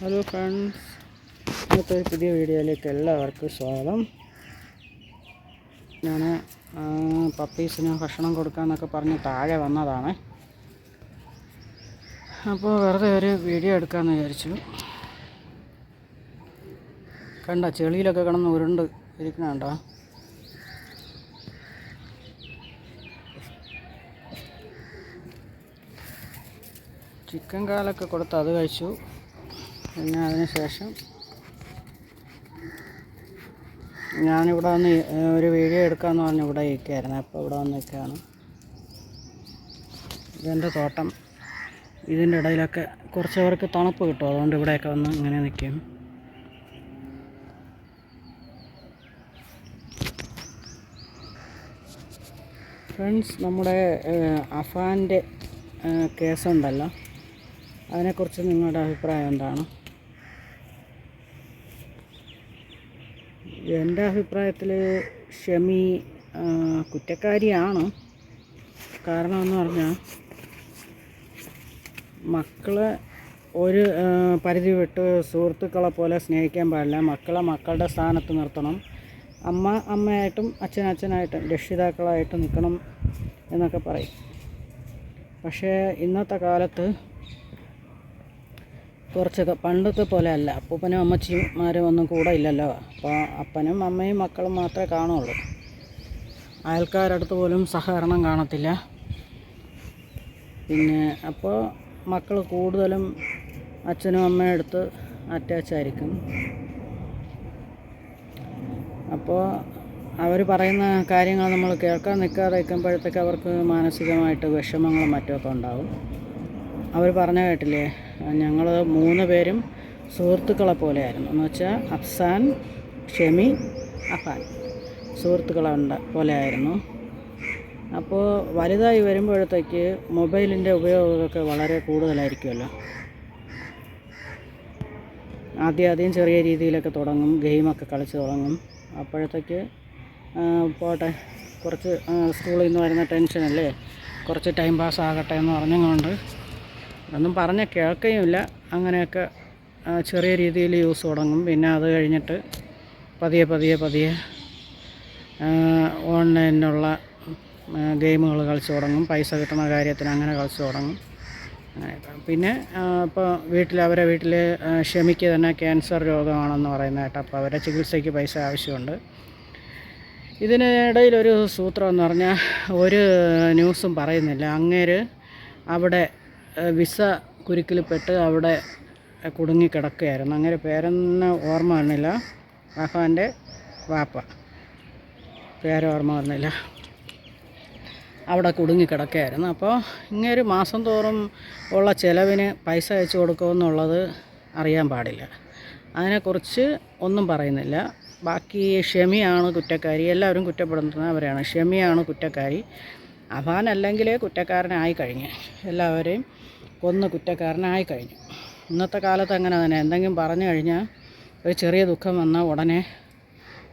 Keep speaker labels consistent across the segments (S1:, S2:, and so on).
S1: Hello friends ഇന്നത്തെ പുതിയ വീഡിയോയിലേക്ക് എല്ലാവർക്കും സ്വാഗതം. ഞാൻ പപ്പീസിന് ഭക്ഷണം കൊടുക്കാമെന്നൊക്കെ പറഞ്ഞ് താഴെ വന്നതാണ്. അപ്പോൾ വെറുതെ ഒരു വീഡിയോ എടുക്കാമെന്ന് വിചാരിച്ചു. കണ്ട ചെളിയിലൊക്കെ കിടന്ന് ഉരുണ്ട് ഇരിക്കണുണ്ടോ ചിക്കൻ കാലൊക്കെ കൊടുത്ത് അത് കഴിച്ചു. പിന്നെ അതിന് ശേഷം ഞാനിവിടെ വന്ന് ഒരു വീഡിയോ എടുക്കാമെന്ന് പറഞ്ഞ് ഇവിടെ ഇരിക്കുകയായിരുന്നു. അപ്പോൾ ഇവിടെ വന്ന് നിൽക്കുകയാണ്. ഇതെന്റെ തോട്ടം. ഇതിന്റെ ഇടയിലൊക്കെ കുറച്ച് പേർക്ക് തണുപ്പ് കിട്ടും. അതുകൊണ്ട് ഇവിടെയൊക്കെ വന്ന് ഇങ്ങനെ നിൽക്കും ഫ്രണ്ട്സ് നമ്മുടെ അഫാന്റെ കേസുണ്ടല്ലോ. അതിനെക്കുറിച്ച് നിങ്ങളുടെ അഭിപ്രായം എന്താണ്? എന്റെ അഭിപ്രായത്തിൽ ഷമി കുറ്റക്കാരിയാണ്. കാരണം എന്ന് പറഞ്ഞാൽ മക്കളെ ഒരു പരിധി വിട്ട് സുഹൃത്തുക്കളെ പോലെ സ്നേഹിക്കാൻ പാടില്ല. മക്കളെ മക്കളുടെ സ്ഥാനത്ത് നിർത്തണം. അമ്മ അമ്മയായിട്ടും അച്ഛൻ അച്ഛനായിട്ടും രക്ഷിതാക്കളായിട്ടും നിൽക്കണം എന്നൊക്കെ പറയും. പക്ഷേ ഇന്നത്തെ കാലത്ത് കുറച്ചൊക്കെ പണ്ടത്തെ പോലെ അല്ല. അപ്പൂപ്പനും അമ്മച്ചിമാരും ഒന്നും കൂടെ ഇല്ലല്ലോ. അപ്പോൾ അപ്പനും അമ്മയും മക്കളും മാത്രമേ കാണുള്ളൂ. അയൽക്കാരടുത്ത് പോലും സഹകരണം കാണത്തില്ല. പിന്നെ അപ്പോൾ മക്കൾ കൂടുതലും അച്ഛനും അമ്മയും അടുത്ത് അറ്റാച്ച് ആയിരിക്കും. അപ്പോൾ അവർ പറയുന്ന കാര്യങ്ങൾ നമ്മൾ കേൾക്കാൻ നിൽക്കാതെ നിൽക്കുമ്പോഴത്തേക്ക് അവർക്ക് മാനസികമായിട്ട് വിഷമങ്ങളും മറ്റുമൊക്കെ ഉണ്ടാവും. അവർ പറഞ്ഞ കേട്ടില്ലേ ഞങ്ങൾ മൂന്ന് പേരും സുഹൃത്തുക്കളെ പോലെയായിരുന്നു. എന്ന് വെച്ചാൽ അഫ്സാൻ ഷെമി അഫാൻ സുഹൃത്തുക്കളെ ഉണ്ട് പോലെയായിരുന്നു. അപ്പോൾ വലുതായി വരുമ്പോഴത്തേക്ക് മൊബൈലിന്റെ ഉപയോഗമൊക്കെ വളരെ കൂടുതലായിരിക്കുമല്ലോ. ആദ്യം ആദ്യം ചെറിയ രീതിയിലൊക്കെ തുടങ്ങും ഗെയിമൊക്കെ കളിച്ച് തുടങ്ങും. അപ്പോഴത്തേക്ക് പോട്ടെ കുറച്ച് സ്കൂളിൽ നിന്ന് വരുന്ന ടെൻഷനല്ലേ? കുറച്ച് ടൈം പാസ് ആകട്ടെ എന്ന് പറഞ്ഞുകൊണ്ട് ഒന്നും പറഞ്ഞ കേൾക്കുകയുമില്ല. അങ്ങനെയൊക്കെ ചെറിയ രീതിയിൽ യൂസ് തുടങ്ങും. പിന്നെ അത് കഴിഞ്ഞിട്ട് പതിയെ പതിയെ പതിയെ ഓൺലൈനിലുള്ള ഗെയിമുകൾ കളിച്ച് തുടങ്ങും. പൈസ കിട്ടുന്ന കാര്യത്തിന് അങ്ങനെ കളിച്ച് തുടങ്ങും. പിന്നെ ഇപ്പോൾ വീട്ടിൽ അവരെ വീട്ടിൽ ക്ഷമിക്ക് തന്നെ ക്യാൻസർ രോഗമാണെന്ന് പറയുന്ന കേട്ടോ. അപ്പോൾ അവരെ ചികിത്സയ്ക്ക് പൈസ ആവശ്യമുണ്ട്. ഇതിനിടയിലൊരു സൂത്രം എന്ന് പറഞ്ഞാൽ ഒരു ന്യൂസും പറയുന്നില്ല. അങ്ങേര് അവിടെ വിസ കുരുക്കിൽപ്പെട്ട് അവിടെ കുടുങ്ങിക്കിടക്കുകയായിരുന്നു അങ്ങനെ പേരൊന്നും ഓർമ്മ വന്നില്ല. വഹാന്റെ വാപ്പ. പേരോർമ്മ വന്നില്ല. അവിടെ കുടുങ്ങിക്കിടക്കുകയായിരുന്നു അപ്പോൾ ഇങ്ങനെ ഒരു മാസം തോറും ഉള്ള ചിലവിന് പൈസ അയച്ചു കൊടുക്കുമെന്നുള്ളത് അറിയാൻ പാടില്ല. അതിനെക്കുറിച്ച് ഒന്നും പറയുന്നില്ല. ബാക്കി ഷെമിയാണ് കുറ്റക്കാരി. എല്ലാവരും കുറ്റപ്പെടുത്തുന്നവരാണ്. ഷെമിയാണ് കുറ്റക്കാരി. അഫാൻ അല്ലെങ്കിൽ കുറ്റക്കാരനായി കഴിഞ്ഞ്. എല്ലാവരെയും കൊന്ന് കുറ്റക്കാരനായി കഴിഞ്ഞു. ഇന്നത്തെ കാലത്ത് അങ്ങനെ തന്നെ. എന്തെങ്കിലും പറഞ്ഞു കഴിഞ്ഞാൽ ഒരു ചെറിയ ദുഃഖം വന്നാൽ ഉടനെ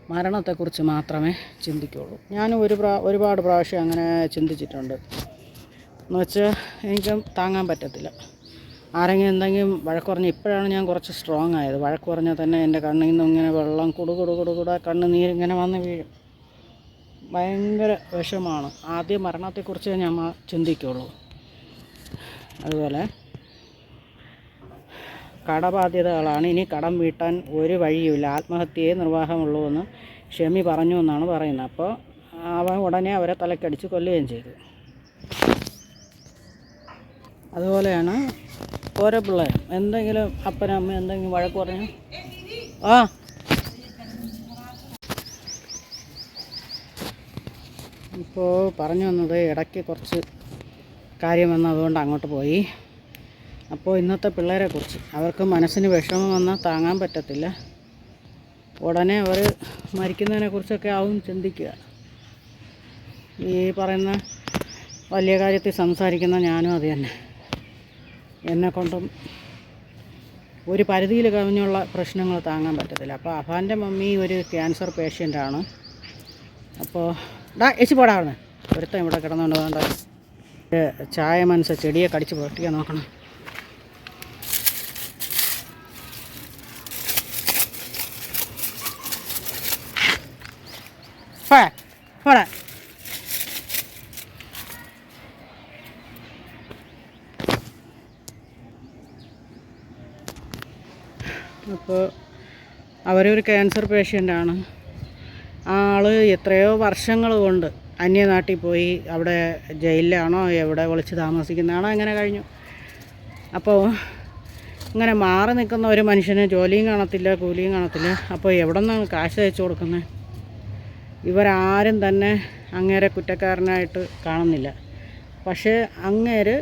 S1: മരണത്തെക്കുറിച്ച് മാത്രമേ ചിന്തിക്കുകയുള്ളൂ ഞാനും ഒരു പ്രാ ഒരുപാട് പ്രാവശ്യം അങ്ങനെ ചിന്തിച്ചിട്ടുണ്ട്. എന്ന് വെച്ചാൽ എനിക്ക് താങ്ങാൻ പറ്റത്തില്ല. ആരെങ്കിലും എന്തെങ്കിലും വഴക്ക് പറഞ്ഞ് ഇപ്പോഴാണ് ഞാൻ കുറച്ച് സ്ട്രോങ് ആയത്. വഴക്ക് പറഞ്ഞാൽ തന്നെ എന്റെ കണ്ണിൽ നിന്ന് ഇങ്ങനെ വെള്ളം കുടു കുടു കുടു കുട കണ്ണ് നീരിങ്ങനെ വന്ന് വീഴും. ഭയങ്കര വിഷമാണ്. ആദ്യം മരണത്തെക്കുറിച്ച് ഞാൻ മ- ചിന്തിക്കുള്ളൂ. അതുപോലെ കടബാധ്യതകളാണ്. ഇനി കടം വീട്ടാൻ ഒരു വഴിയുമില്ല. ആത്മഹത്യയെ നിർവാഹമുള്ളൂ എന്ന് ഷെമി പറഞ്ഞു എന്നാണ് പറയുന്നത്. അപ്പോൾ അവൻ ഉടനെ അവരെ തലക്കടിച്ച് കൊല്ലുകയും ചെയ്തു. അതുപോലെയാണ് ഓരോ പിള്ളേരും. എന്തെങ്കിലും അപ്പനമ്മ എന്തെങ്കിലും വഴക്ക് പറഞ്ഞു ആ ഇപ്പോൾ പറഞ്ഞു വന്നത് ഇടയ്ക്ക് കുറച്ച് കാര്യം വന്നു അതുകൊണ്ട് അങ്ങോട്ട് പോയി. അപ്പോൾ ഇന്നത്തെ പിള്ളേരെ കുറിച്ച്. അവർക്ക് മനസ്സിന് വിഷമം വന്നാൽ താങ്ങാൻ പറ്റത്തില്ല. ഉടനെ അവർ മരിക്കുന്നതിനെ കുറിച്ചൊക്കെ ആവും ചിന്തിക്കുക. ഈ പറയുന്ന വലിയ കാര്യത്തിൽ സംസാരിക്കുന്ന ഞാനും അത് തന്നെ. എന്നെക്കൊണ്ടും ഒരു പരിധിയിൽ കവിഞ്ഞുള്ള പ്രശ്നങ്ങൾ താങ്ങാൻ പറ്റത്തില്ല. അപ്പോൾ അഫാന്റെ മമ്മി ഒരു ക്യാൻസർ പേഷ്യന്റാണ്. അപ്പോൾ ഡാ എച്ചി പോടാ അവിടെ ഒരുത്തം ഇവിടെ കിടന്നുകൊണ്ട് വേണ്ട. ചായ മനസ്സ് ചെടിയെ കടിച്ച് പൊട്ടിക്കാൻ നോക്കണം. പോടാ അപ്പോൾ അവരൊരു ക്യാൻസർ പേഷ്യന്റാണ് ആൾ എത്രയോ വർഷങ്ങൾ കൊണ്ട് അന്യനാട്ടിൽ പോയി അവിടെ ജയിലിലാണോ എവിടെ വിളിച്ച് താമസിക്കുന്നതാണോ അങ്ങനെ കഴിഞ്ഞു. അപ്പോൾ ഇങ്ങനെ മാറി നിൽക്കുന്ന ഒരു മനുഷ്യന് ജോലിയും കാണത്തില്ല കൂലിയും കാണത്തില്ല. അപ്പോൾ എവിടെ നിന്നാണ് കാശ് അയച്ചു കൊടുക്കുന്നത്? ഇവരാരും തന്നെ അങ്ങേരെ കുറ്റക്കാരനായിട്ട് കാണുന്നില്ല. പക്ഷേ അങ്ങേര്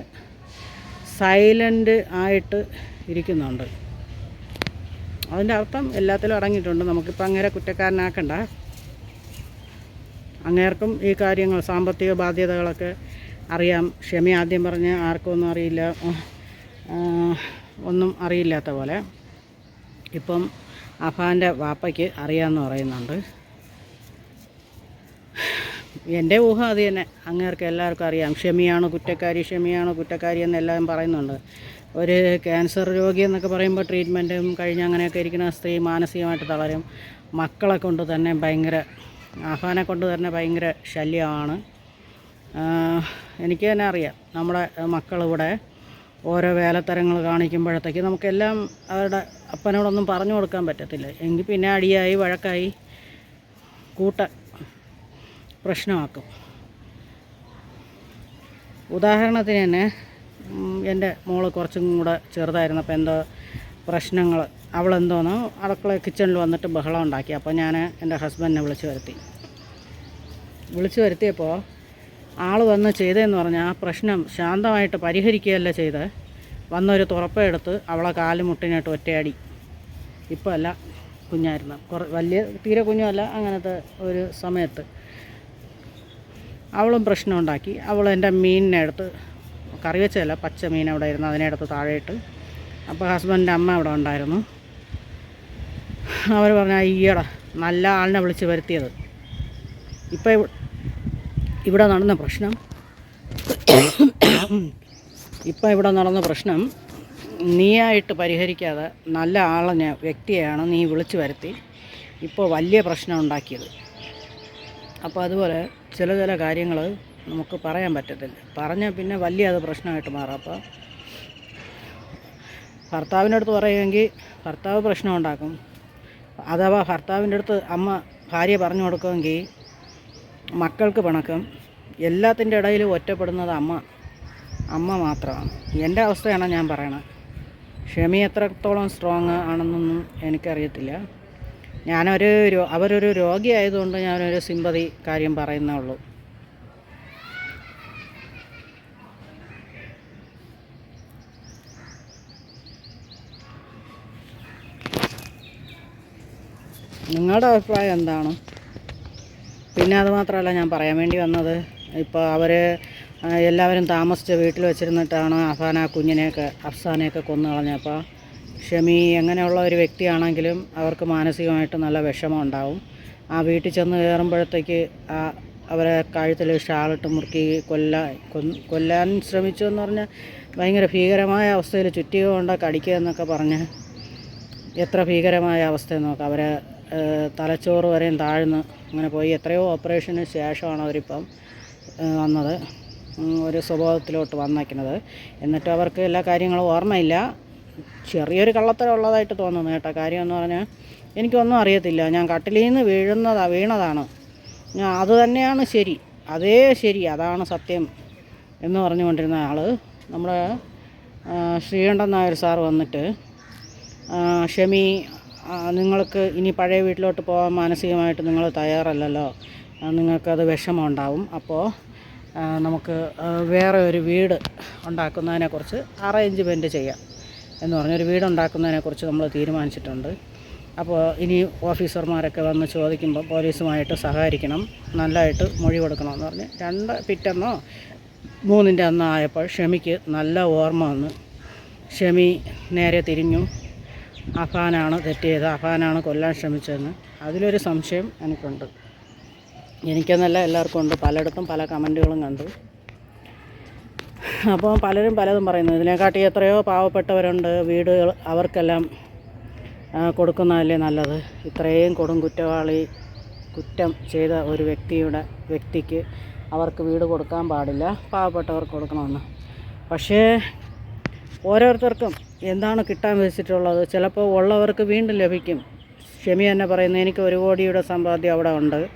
S1: സൈലന്റ് ആയിട്ട് ഇരിക്കുന്നുണ്ട്. അതിന്റെ അർത്ഥം എല്ലാത്തിലും അടങ്ങിയിട്ടുണ്ട്. നമുക്കിപ്പോൾ അങ്ങേരെ കുറ്റക്കാരനാക്കണ്ട. അങ്ങേർക്കും ഈ കാര്യങ്ങൾ സാമ്പത്തിക ബാധ്യതകളൊക്കെ അറിയാം. ക്ഷമി ആദ്യം പറഞ്ഞ് ആർക്കൊന്നും അറിയില്ല. ഒന്നും അറിയില്ലാത്ത പോലെ. ഇപ്പം അഫാന്റെ വാപ്പയ്ക്ക് അറിയാമെന്ന് പറയുന്നുണ്ട്. എന്റെ ഊഹം അത് തന്നെ. അങ്ങേർക്ക് എല്ലാവർക്കും അറിയാം. ക്ഷമിയാണ് കുറ്റക്കാരി ക്ഷമിയാണ് കുറ്റക്കാരി എന്നെല്ലാം പറയുന്നുണ്ട്. ഒരു ക്യാൻസർ രോഗി എന്നൊക്കെ പറയുമ്പോൾ ട്രീറ്റ്മെന്റും കഴിഞ്ഞ് അങ്ങനെയൊക്കെ ഇരിക്കുന്ന സ്ത്രീ മാനസികമായിട്ട് തളരും. മക്കളെ കൊണ്ട് തന്നെ ഭയങ്കര ആഹ്വാനെ കൊണ്ട് തന്നെ ഭയങ്കര ശല്യമാണ്. എനിക്ക് തന്നെ അറിയാം. നമ്മുടെ മക്കളിവിടെ ഓരോ വേലത്തരങ്ങൾ കാണിക്കുമ്പോഴത്തേക്ക് നമുക്കെല്ലാം അവരുടെ അപ്പനോടൊന്നും പറഞ്ഞു കൊടുക്കാൻ പറ്റത്തില്ല. എങ്കിൽ പിന്നെ അടിയായി വഴക്കായി കൂട്ട പ്രശ്നമാക്കും. ഉദാഹരണത്തിന് തന്നെ എന്റെ മോൾ കുറച്ചും കൂടെ ചെറുതായിരുന്നപ്പോൾ എന്തോ പ്രശ്നങ്ങൾ അവളെന്തോന്നോ അടുക്കള കിച്ചണിൽ വന്നിട്ട് ബഹളം ഉണ്ടാക്കി. അപ്പോൾ ഞാൻ എന്റെ ഹസ്ബൻഡിനെ വിളിച്ചു വരുത്തി. വിളിച്ചു വരുത്തിയപ്പോൾ ആൾ വന്ന് ചെയ്തതെന്ന് പറഞ്ഞാൽ ആ പ്രശ്നം ശാന്തമായിട്ട് പരിഹരിക്കുകയല്ല ചെയ്ത്. വന്നൊരു തുറപ്പെടുത്ത് അവളെ കാൽ ഒറ്റയാടി. ഇപ്പോൾ അല്ല കുഞ്ഞായിരുന്നു. കുറ വലിയ തീരെ കുഞ്ഞുമല്ല അങ്ങനത്തെ ഒരു സമയത്ത്. അവളും പ്രശ്നം ഉണ്ടാക്കി. അവൾ എന്റെ മീനിനെ എടുത്ത് കറി വെച്ചതല്ല പച്ച മീൻ അവിടെ ഇരുന്ന് അതിനെ എടുത്ത് താഴെയിട്ട് അപ്പോൾ ഹസ്ബൻഡിന്റെ അമ്മ അവിടെ ഉണ്ടായിരുന്നു. അവർ പറഞ്ഞ അയ്യടാ നല്ല ആളിനെ വിളിച്ച് വരുത്തിയത്. ഇപ്പം ഇവ- ഇവിടെ നടന്ന പ്രശ്നം ഇപ്പം ഇവിടെ നടന്ന പ്രശ്നം നീയായിട്ട് പരിഹരിക്കാതെ നല്ല ആളിനെ വ്യക്തിയാണ് നീ വിളിച്ചു വരുത്തി ഇപ്പോൾ വലിയ പ്രശ്നം ഉണ്ടാക്കിയത്. അപ്പോൾ അതുപോലെ ചില ചില കാര്യങ്ങൾ നമുക്ക് പറയാൻ പറ്റത്തില്ല. പറഞ്ഞാൽ പിന്നെ വലിയ അത് പ്രശ്നമായിട്ട് മാറും. അപ്പോൾ ഭർത്താവിന്റെ അടുത്ത് പറയുമെങ്കിൽ ഭർത്താവ് പ്രശ്നം ഉണ്ടാക്കും. അഥവാ ഭർത്താവിന്റെ അടുത്ത് അമ്മ ഭാര്യ പറഞ്ഞു കൊടുക്കുമെങ്കിൽ മക്കൾക്ക് പിണക്കം എല്ലാത്തിന്റെ ഇടയിൽ ഒറ്റപ്പെടുന്നത് അമ്മ അമ്മ മാത്രമാണ്. എന്റെ അവസ്ഥയാണ് ഞാൻ പറയണത്. ക്ഷമി എത്രത്തോളം സ്ട്രോങ് ആണെന്നൊന്നും എനിക്കറിയത്തില്ല. ഞാനൊരു അവരൊരു രോഗിയായതുകൊണ്ട് ഞാനൊരു സിമ്പതി കാര്യം പറയുന്നേ ഉള്ളൂ. നിങ്ങളുടെ അഭിപ്രായം എന്താണ്? പിന്നെ അത് മാത്രമല്ല ഞാൻ പറയാൻ വേണ്ടി വന്നത് ഇപ്പോൾ അവർ എല്ലാവരും താമസിച്ച് വീട്ടിൽ വെച്ചിരുന്നിട്ടാണ് അഫാന കുഞ്ഞിനെയൊക്കെ അഫ്സാനെയൊക്കെ കൊന്നു കളഞ്ഞപ്പോൾ ഷമി എങ്ങനെയുള്ള ഒരു വ്യക്തിയാണെങ്കിലും അവർക്ക് മാനസികമായിട്ട് നല്ല വിഷമം ഉണ്ടാവും. ആ വീട്ടിൽ ചെന്ന് കയറുമ്പോഴത്തേക്ക് ആ അവരെ കഴുത്തിൽ ഷാളിട്ട് മുറുക്കി കൊല്ലാൻ കൊല്ലാൻ ശ്രമിച്ചു എന്ന് പറഞ്ഞാൽ ഭയങ്കര ഭീകരമായ അവസ്ഥയിൽ ചുറ്റിക കൊണ്ട് കടിക്കുക എന്നൊക്കെ പറഞ്ഞ് എത്ര ഭീകരമായ അവസ്ഥയെന്ന് നോക്കാം. അവരെ തലച്ചോറ് വരെയും താഴ്ന്ന് അങ്ങനെ പോയി. എത്രയോ ഓപ്പറേഷന് ശേഷമാണ് അവരിപ്പം വന്നത്. ഒരു സ്വഭാവത്തിലോട്ട് വന്നേക്കുന്നത്. എന്നിട്ട് അവർക്ക് എല്ലാ കാര്യങ്ങളും ഓർമ്മയില്ല. ചെറിയൊരു കള്ളത്തരം ഉള്ളതായിട്ട് തോന്നുന്നു കേട്ടോ. കാര്യം എന്ന് പറഞ്ഞാൽ എനിക്കൊന്നും അറിയത്തില്ല. ഞാൻ കട്ടിലിൽ നിന്ന് വീഴുന്നതാ വീണതാണ്. ഞാൻ അത് തന്നെയാണ് ശരി. അതേ ശരി. അതാണ് സത്യം എന്ന് പറഞ്ഞുകൊണ്ടിരുന്ന ആൾ നമ്മുടെ ശ്രീകണ്ഠൻ നായർ സാർ വന്നിട്ട് ഷമി നിങ്ങൾക്ക് ഇനി പഴയ വീട്ടിലോട്ട് പോകാൻ മാനസികമായിട്ട് നിങ്ങൾ തയ്യാറല്ലല്ലോ. നിങ്ങൾക്കത് വിഷമമുണ്ടാവും. അപ്പോൾ നമുക്ക് വേറെ ഒരു വീട് ഉണ്ടാക്കുന്നതിനെക്കുറിച്ച് അറേഞ്ച്മെന്റ് ചെയ്യാം എന്ന് പറഞ്ഞൊരു വീട് ഉണ്ടാക്കുന്നതിനെക്കുറിച്ച് നമ്മൾ തീരുമാനിച്ചിട്ടുണ്ട്. അപ്പോൾ ഇനി ഓഫീസർമാരൊക്കെ വന്ന് ചോദിക്കുമ്പോൾ പോലീസുമായിട്ട് സഹകരിക്കണം നല്ലതായിട്ട് മൊഴി കൊടുക്കണമെന്ന് പറഞ്ഞ് രണ്ട് പിറ്റെന്നോ മൂന്നിന്റെ അന്നോ ആയപ്പോൾ ഷമിക്ക് നല്ല ഓർമ്മ വന്ന്. ഷമി നേരെ തിരിഞ്ഞു. അഫാനാണ് തെറ്റിയത് അഫാനാണ് കൊല്ലാൻ ശ്രമിച്ചതെന്ന്. അതിലൊരു സംശയം എനിക്കുണ്ട്. എനിക്കെന്നല്ല എല്ലാവർക്കും ഉണ്ട്. പലയിടത്തും പല കമന്റുകളും കണ്ടു. അപ്പോൾ പലരും പലതും പറയുന്നു. ഇതിനെക്കാട്ടി എത്രയോ പാവപ്പെട്ടവരുണ്ട്. വീടുകൾ അവർക്കെല്ലാം കൊടുക്കുന്നതല്ലേ നല്ലത്? ഇത്രയും കൊടും കുറ്റവാളി കുറ്റം ചെയ്ത ഒരു വ്യക്തിയുടെ വ്യക്തിക്ക് അവർക്ക് വീട് കൊടുക്കാൻ പാടില്ല. പാവപ്പെട്ടവർക്ക് കൊടുക്കണമെന്ന്. പക്ഷേ ഓരോരുത്തർക്കും എന്താണ് കിട്ടാൻ വെച്ചിട്ടുള്ളത്? ചിലപ്പോൾ ഉള്ളവർക്ക് വീണ്ടും ലഭിക്കും. ഷെമി തന്നെ പറയുന്നത് എനിക്ക് ഒരു കോടിയുടെ സമ്പാദ്യം അവിടെ ഉണ്ട്.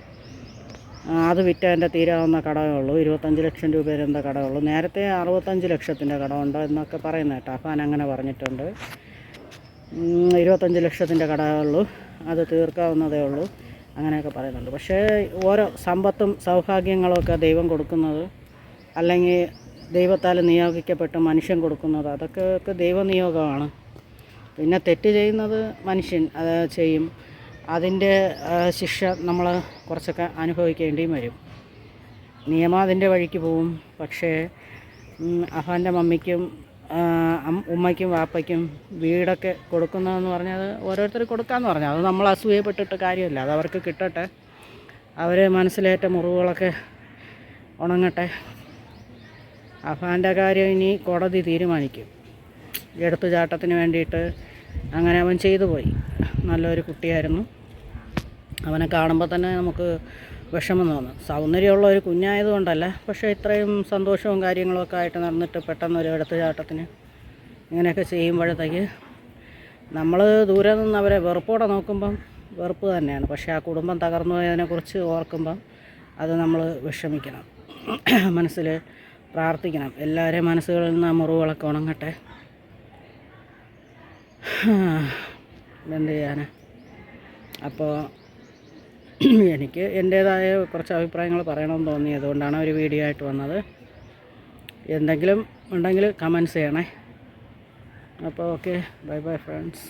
S1: അത് വിറ്റാൽ എന്റെ തീരാവുന്ന കടമേ ഇരുപത്തഞ്ച് ലക്ഷം രൂപയുടെ എന്താ കടമുള്ളൂ നേരത്തെ അറുപത്തഞ്ച് ലക്ഷത്തിന്റെ കടമുണ്ട് എന്നൊക്കെ പറയുന്നത് കേട്ടോ. അഫാൻ അങ്ങനെ പറഞ്ഞിട്ടുണ്ട്. ഇരുപത്തഞ്ച് ലക്ഷത്തിന്റെ കടമേ ഉള്ളൂ. അത് തീർക്കാവുന്നതേ ഉള്ളൂ. അങ്ങനെയൊക്കെ പറയുന്നുണ്ട്. പക്ഷേ ഓരോ സമ്പത്തും സൗഭാഗ്യങ്ങളൊക്കെ ദൈവം കൊടുക്കുന്നത് അല്ലെങ്കിൽ ദൈവത്താൽ നിയോഗിക്കപ്പെട്ട മനുഷ്യൻ കൊടുക്കുന്നത്. അതൊക്കെ ദൈവനിയോഗമാണ്. പിന്നെ തെറ്റ് ചെയ്യുന്നത് മനുഷ്യൻ അത് ചെയ്യും. അതിന്റെ ശിക്ഷ നമ്മൾ കുറച്ചൊക്കെ അനുഭവിക്കേണ്ടിയും വരും. നിയമം അതിന്റെ വഴിക്ക് പോവും. പക്ഷേ അഫാന്റെ മമ്മിക്കും ഉമ്മയ്ക്കും വാപ്പയ്ക്കും വീടൊക്കെ കൊടുക്കുന്നതെന്ന് പറഞ്ഞാൽ അത് ഓരോരുത്തർ കൊടുക്കാമെന്ന് പറഞ്ഞാൽ അത് നമ്മൾ അസൂയപ്പെട്ടിട്ട് കാര്യമില്ല. അത് അവർക്ക് കിട്ടട്ടെ. അവർ മനസ്സിലേറ്റ മുറിവുകളൊക്കെ ഉണങ്ങട്ടെ. അഫാന്റെ കാര്യം ഇനി കോടതി തീരുമാനിക്കും. എടുത്തുചാട്ടത്തിന് വേണ്ടിയിട്ട് അങ്ങനെ അവൻ ചെയ്തു പോയി. നല്ലൊരു കുട്ടിയായിരുന്നു. അവനെ കാണുമ്പോൾ തന്നെ നമുക്ക് വിഷമം തോന്നും. സൗന്ദര്യമുള്ള ഒരു കുഞ്ഞായതുകൊണ്ടല്ല പക്ഷേ ഇത്രയും സന്തോഷവും കാര്യങ്ങളൊക്കെ ആയിട്ട് നടന്നിട്ട് പെട്ടെന്ന് ഒരു എടുത്തുചാട്ടത്തിന് ഇങ്ങനെയൊക്കെ ചെയ്യുമ്പോഴത്തേക്ക് നമ്മൾ ദൂരെ നിന്ന് അവരെ വെറുപ്പോടെ നോക്കുമ്പം വെറുപ്പ് തന്നെയാണ്. പക്ഷേ ആ കുടുംബം തകർന്നു പോയതിനെക്കുറിച്ച് ഓർക്കുമ്പം അത് നമ്മൾ വിഷമിക്കണം. മനസ്സിൽ പ്രാർത്ഥിക്കണം. എല്ലാവരെയും മനസ്സുകളിൽ നിന്ന് ആ മുറിവുകളൊക്കെ ഉണങ്ങട്ടെ. എന്ത് ചെയ്യാന്? അപ്പോൾ എനിക്ക് എന്റേതായ കുറച്ച് അഭിപ്രായങ്ങൾ പറയണമെന്ന് തോന്നി അതുകൊണ്ടാണ് ഒരു വീഡിയോ ആയിട്ട് വന്നത്. എന്തെങ്കിലും ഉണ്ടെങ്കിൽ കമൻസ് ചെയ്യണേ. അപ്പോൾ ഓക്കെ ബൈ ബൈ ഫ്രണ്ട്സ്